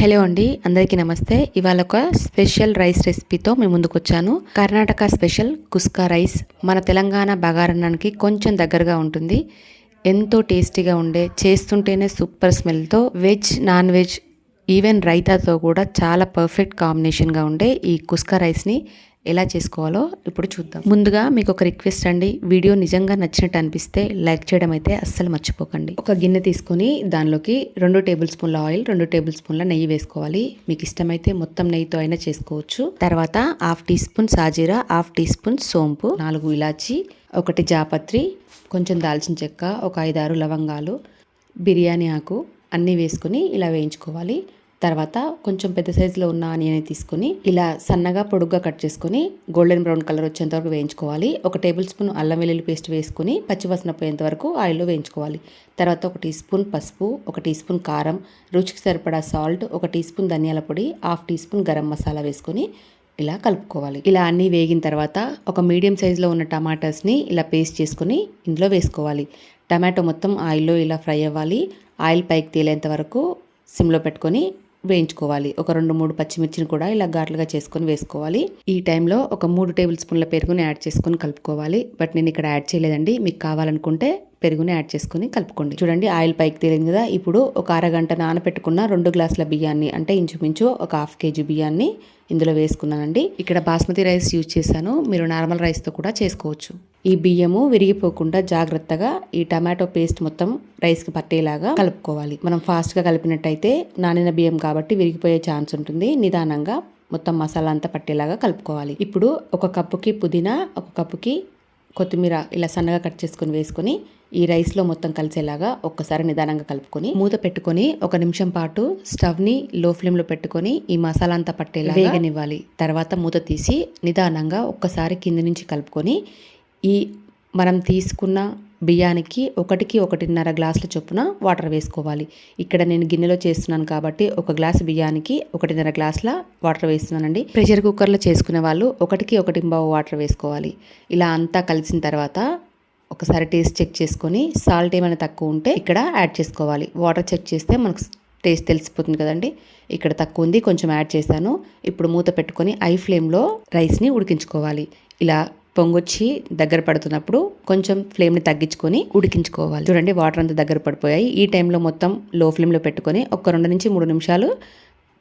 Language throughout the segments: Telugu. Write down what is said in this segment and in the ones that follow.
హలో అండి అందరికీ నమస్తే. ఇవాళ ఒక స్పెషల్ రైస్ రెసిపీతో మేము ముందుకు వచ్చాను కర్ణాటక స్పెషల్ కుస్కా రైస్ మన తెలంగాణ బగారన్నానికి కొంచెం దగ్గరగా ఉంటుంది. ఎంతో టేస్టీగా ఉండే చేస్తుంటేనే సూపర్ స్మెల్తో వెజ్ నాన్ వెజ్ ఈవెన్ రైతాతో కూడా చాలా పర్ఫెక్ట్ కాంబినేషన్గా ఉండే ఈ కుస్కా రైస్ని ఎలా చేసుకోవాలో ఇప్పుడు చూద్దాం. ముందుగా మీకు ఒక రిక్వెస్ట్ అండి. వీడియో నిజంగా నచ్చినట్టు అనిపిస్తే లైక్ చేయడం అయితే అస్సలు మర్చిపోకండి. ఒక గిన్నె తీసుకొని దానిలోకి రెండు టేబుల్ స్పూన్ల ఆయిల్ రెండు టేబుల్ స్పూన్ల నెయ్యి వేసుకోవాలి. మీకు ఇష్టమైతే మొత్తం నెయ్యితో అయినా చేసుకోవచ్చు. తర్వాత హాఫ్ టీ స్పూన్ సాజీరా హాఫ్ టీ స్పూన్ సోంపు నాలుగు ఇలాచి ఒకటి జాపత్రి కొంచెం దాల్చిన చెక్క ఒక ఐదారు లవంగాలు బిర్యానీ ఆకు అన్నీ వేసుకొని ఇలా వేయించుకోవాలి. తర్వాత కొంచెం పెద్ద సైజులో ఉన్న ఆనియన్ తీసుకొని ఇలా సన్నగా పొడుగ్గా కట్ చేసుకొని గోల్డెన్ బ్రౌన్ కలర్ వచ్చేంత వరకు వేయించుకోవాలి. ఒక టేబుల్ స్పూన్ అల్లం వెల్లుల్లి పేస్ట్ వేసుకుని పచ్చివాసన పోయేంత వరకు ఆయిల్లో వేయించుకోవాలి. తర్వాత ఒక టీ స్పూన్ పసుపు ఒక టీ స్పూన్ కారం రుచికి సరిపడా సాల్ట్ ఒక టీ స్పూన్ ధనియాల పొడి half teaspoon garam masala వేసుకొని ఇలా కలుపుకోవాలి. ఇలా అన్నీ వేగిన తర్వాత ఒక మీడియం సైజులో ఉన్న టమాటాస్ని ఇలా పేస్ట్ చేసుకొని ఇందులో వేసుకోవాలి. టమాటో మొత్తం ఆయిల్లో ఇలా ఫ్రై అవ్వాలి. ఆయిల్ పైకి తేలేంత వరకు సిమ్లో పెట్టుకొని వేయించుకోవాలి. ఒక రెండు మూడు పచ్చిమిర్చిని కూడా ఇలా ఘాట్లుగా చేసుకొని వేసుకోవాలి. ఈ టైంలో ఒక మూడు టేబుల్ స్పూన్ల పెరుగుని యాడ్ చేసుకొని కలుపుకోవాలి. బట్ నేను ఇక్కడ యాడ్ చేయలేదండి. మీకు కావాలనుకుంటే పెరుగుని యాడ్ చేసుకొని కలుపుకోండి. చూడండి ఆయిల్ పైకి తేలింది కదా. ఇప్పుడు ఒక అరగంట నానపెట్టుకున్న రెండు గ్లాసుల బియ్యాన్ని అంటే ఇంచుమించు ఒక హాఫ్ కేజీ బియ్యాన్ని ఇందులో వేసుకున్నానండి. ఇక్కడ బాస్మతి రైస్ యూజ్ చేశాను. మీరు నార్మల్ రైస్తో కూడా చేసుకోవచ్చు. ఈ బియ్యము విరిగిపోకుండా జాగ్రత్తగా ఈ టమాటో పేస్ట్ మొత్తం రైస్కి పట్టేలాగా కలుపుకోవాలి. మనం ఫాస్ట్గా కలిపినట్టయితే నానిన బియ్యం కాబట్టి విరిగిపోయే ఛాన్స్ ఉంటుంది. నిదానంగా మొత్తం మసాలా అంతా పట్టేలాగా కలుపుకోవాలి. ఇప్పుడు ఒక కప్పుకి పుదీనా ఒక కప్పుకి కొత్తిమీర ఇలా సన్నగా కట్ చేసుకొని వేసుకొని ఈ రైస్లో మొత్తం కలిసేలాగా ఒక్కసారి నిదానంగా కలుపుకొని మూత పెట్టుకొని ఒక నిమిషం పాటు స్టవ్ని లో ఫ్లేమ్లో పెట్టుకొని ఈ మసాలా అంతా పట్టేలా వేగనివ్వాలి. తర్వాత మూత తీసి నిదానంగా ఒక్కసారి కింది నుంచి కలుపుకొని ఈ మనం తీసుకున్న బియ్యానికి ఒకటికి ఒకటిన్నర గ్లాసుల చొప్పున వాటర్ వేసుకోవాలి. ఇక్కడ నేను గిన్నెలో చేస్తున్నాను కాబట్టి ఒక గ్లాస్ బియ్యానికి ఒకటిన్నర గ్లాసుల వాటర్ వేస్తున్నానండి. ప్రెషర్ కుక్కర్లో చేసుకునే వాళ్ళు ఒకటికి ఒకటి బావు వాటర్ వేసుకోవాలి. ఇలా అంతా కలిసిన తర్వాత ఒకసారి టేస్ట్ చెక్ చేసుకొని సాల్ట్ ఏమైనా తక్కువ ఉంటే ఇక్కడ యాడ్ చేసుకోవాలి. వాటర్ చెక్ చేస్తే మనకు టేస్ట్ తెలిసిపోతుంది కదండి. ఇక్కడ తక్కువ ఉంది కొంచెం యాడ్ చేశాను. ఇప్పుడు మూత పెట్టుకొని ఐ ఫ్లేమ్లో రైస్ని ఉడికించుకోవాలి. ఇలా పొంగొచ్చి దగ్గర పడుతున్నప్పుడు కొంచెం ఫ్లేమ్ని తగ్గించుకొని ఉడికించుకోవాలి. చూడండి వాటర్ అంతా దగ్గర పడిపోయాయి. ఈ టైంలో మొత్తం లో ఫ్లేమ్లో పెట్టుకొని ఒక రెండు నుంచి మూడు నిమిషాలు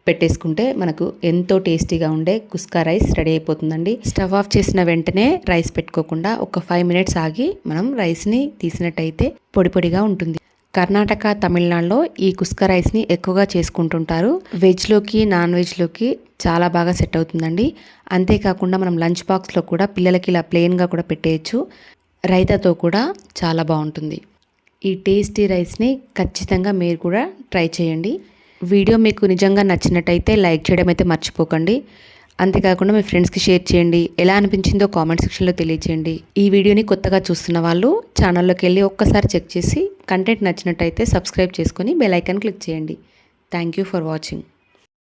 పెట్టేసుకుంటే మనకు ఎంతో టేస్టీగా ఉండే కుస్కా రైస్ రెడీ అయిపోతుందండి. స్టవ్ ఆఫ్ చేసిన వెంటనే రైస్ పెట్టుకోకుండా ఒక ఫైవ్ మినిట్స్ ఆగి మనం రైస్ని తీసినట్టయితే పొడి పొడిగా ఉంటుంది. కర్ణాటక తమిళనాడులో ఈ కుస్క రైస్ని ఎక్కువగా చేసుకుంటుంటారు. వెజ్లోకి నాన్ వెజ్లోకి చాలా బాగా సెట్ అవుతుందండి. అంతేకాకుండా మనం లంచ్ బాక్స్లో కూడా పిల్లలకి ఇలా ప్లెయిన్గా కూడా పెట్టేయచ్చు. రైతాతో కూడా చాలా బాగుంటుంది. ఈ టేస్టీ రైస్ని ఖచ్చితంగా మీరు కూడా ట్రై చేయండి. వీడియో మీకు నిజంగా నచ్చినట్టయితే లైక్ చేయడం అయితే మర్చిపోకండి. అంతేకాకుండా మీ ఫ్రెండ్స్కి షేర్ చేయండి. ఎలా అనిపించిందో కామెంట్ సెక్షన్లో తెలియచేయండి ఈ వీడియోని కొత్తగా చూస్తున్న వాళ్ళు ఛానల్లోకి వెళ్ళి ఒక్కసారి చెక్ చేసి కంటెంట్ నచ్చినట్టయితే సబ్స్క్రైబ్ చేసుకొని బెల్ ఐకాన్ క్లిక్ చేయండి. Thank you for watching.